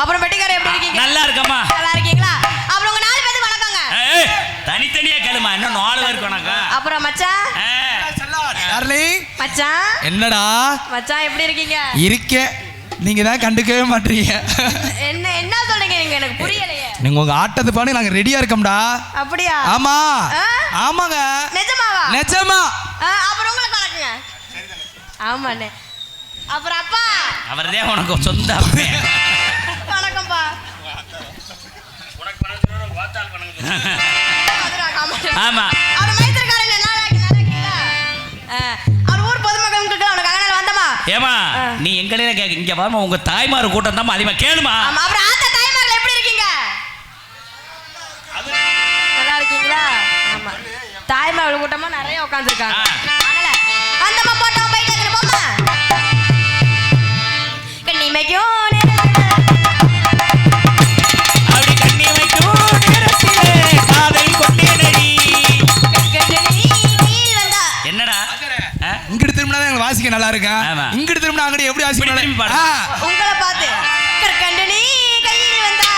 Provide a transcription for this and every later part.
அப்புறம் பெட்டிக்கார எப்படி இருக்கீங்க? நல்லா இருக்கம்மா. நல்லா இருக்கீங்களா? அப்புறம் உங்க நாலு பேருக்கு வணக்கங்க. தனித்தனியா கேளுமா இன்னும் நாலு பேருக்கு வணக்கம் அப்புறம் மச்சான். டார்லிங் மச்சான்? என்னடா? மச்சான் எப்படி இருக்கீங்க? இருக்கே நீங்க தான் கண்டுக்கவே மாட்டீங்க. என்ன என்ன சொல்றீங்க நீங்க? எனக்கு புரியலையே. நீங்க உங்க ஆட்டத்தை பாடி நாங்க ரெடியா இருக்கோம்டா. அப்படியா? ஆமா? ஆமாங்க. நிஜமாவா? நிஜமா. ஆ, அப்புறம் உங்களுக்கு வணக்கங்க. ஆமாண்ணே. அப்புறம் அப்பா. அவர்தே உனக்கு சொந்த அப்பன். ஆமா. அவர் மைத்திரக்காரன் என்ன அவர் ஊர் பொதுமக்களுக்கு அவனுக்கு அகனால் வந்தமா ஏமா. நீ எங்களையில கேட்க இங்க பாருமா உங்க தாய்மார் கூட்டம் தான் அதிகமா. கேளுமா ஆமா அப்புறம் ஆத்தா தாய்மார்கள் எப்படி இருக்கீங்க? நல்லா இருக்கீங்களா? ஆமா. தாய்மார்கள் கூட்டமா நிறைய உட்காந்துருக்காங்க இங்கிட்டு திரும்பினா தான் வாசிக்க நல்லா இருக்கா. இங்கிட்டு திரும்பினா அங்கிட்டு எப்படி வாசிக்க. உங்களை பார்த்து கற்கண்டனி கையில் வந்தா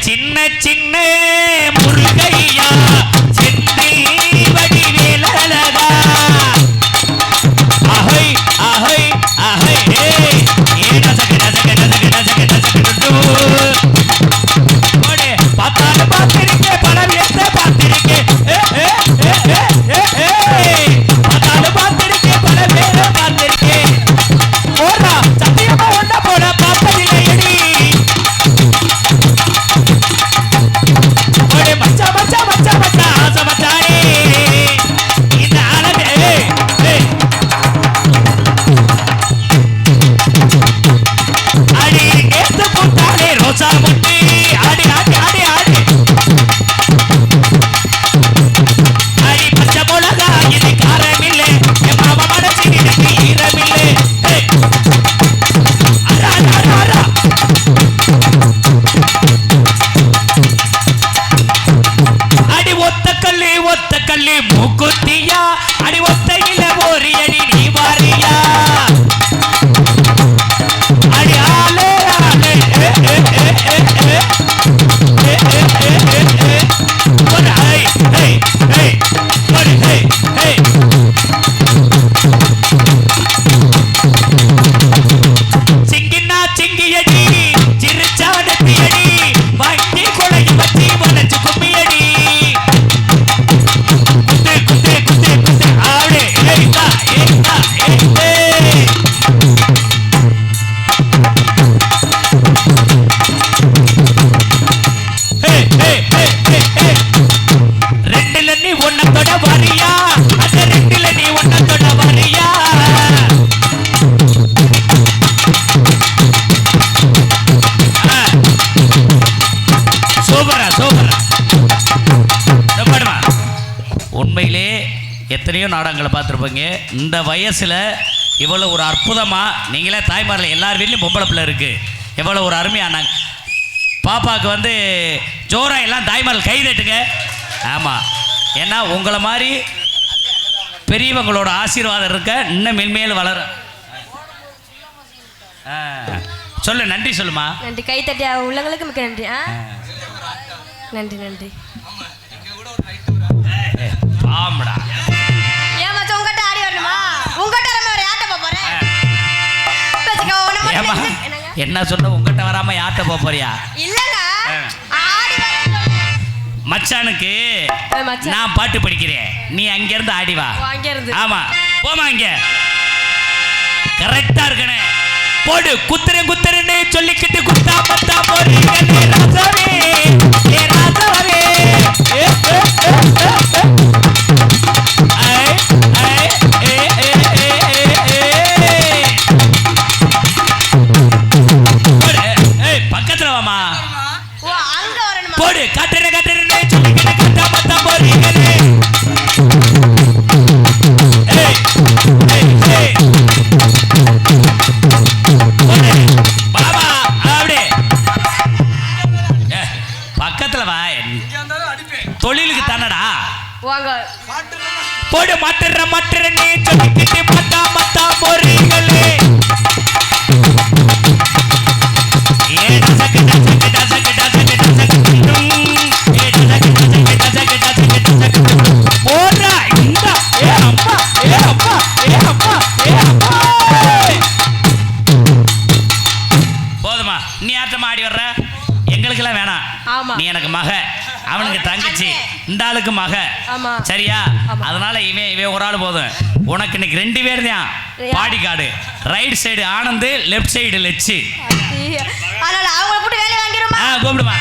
சின்ன சின்ன முருகையா. எத்தனையோ நாடகங்களை பார்த்துருப்பீங்க. இந்த வயசில் இவ்வளோ ஒரு அற்புதமாக நீங்களே தாய்மாரில் எல்லார் வீட்லேயும் பொம்பளை பிள்ளை இருக்குது எவ்வளோ ஒரு அருமையானாங்க பாப்பாவுக்கு வந்து ஜோராக எல்லாம் தாய்மார்கள் கைதட்டுங்க ஆமாம் ஏன்னா உங்களை மாதிரி பெரியவங்களோட ஆசீர்வாதம் இருக்க இன்னும் மென்மேல் வளர சொல்லு நன்றி சொல்லுமா. நன்றி கை தட்டி உள்ளங்களுக்கு மிக்க நன்றி நன்றி நன்றி. ஆமாடா. என்ன சொல்ல உங்ககிட்ட வராம யார்கிட்ட போக போறியா மச்சானுக்கு நான் பாட்டு படிக்கிறேன் நீ அங்க இருந்து ஆடி வா ஆமா போமா இங்க கரெக்டா இருக்கனே போடு குத்துரு குத்துருன்னு சொல்லிக்கிட்டு குத்தா பத்தா போறீங்க ராசவே ராசவே தொழிலுக்கு தானடா வாங்க போடு மாட்டுற மாட்டுற நீ சொல்லிக்கிட்டு மத்தா மத்தா போறீங்களே ஏ டசக்கு டசக்கு டசக்கு டசக்கு டசக்கு போதுமா நீ ஆட்டமா ஆடி வர்ற எங்களுக்கெல்லாம் வேணாம் நீ எனக்கு மக அவனுக்கு தங்கச்சி. இந்த ஆளுக்கு மக. சரியா. அதனால இவன் இவன் ஒரு ஆள் போதும். உனக்கு இன்னைக்கு ரெண்டு பேர் தான்? Body guard. Right side Anand left side Lechu. கூப்பிடுமா.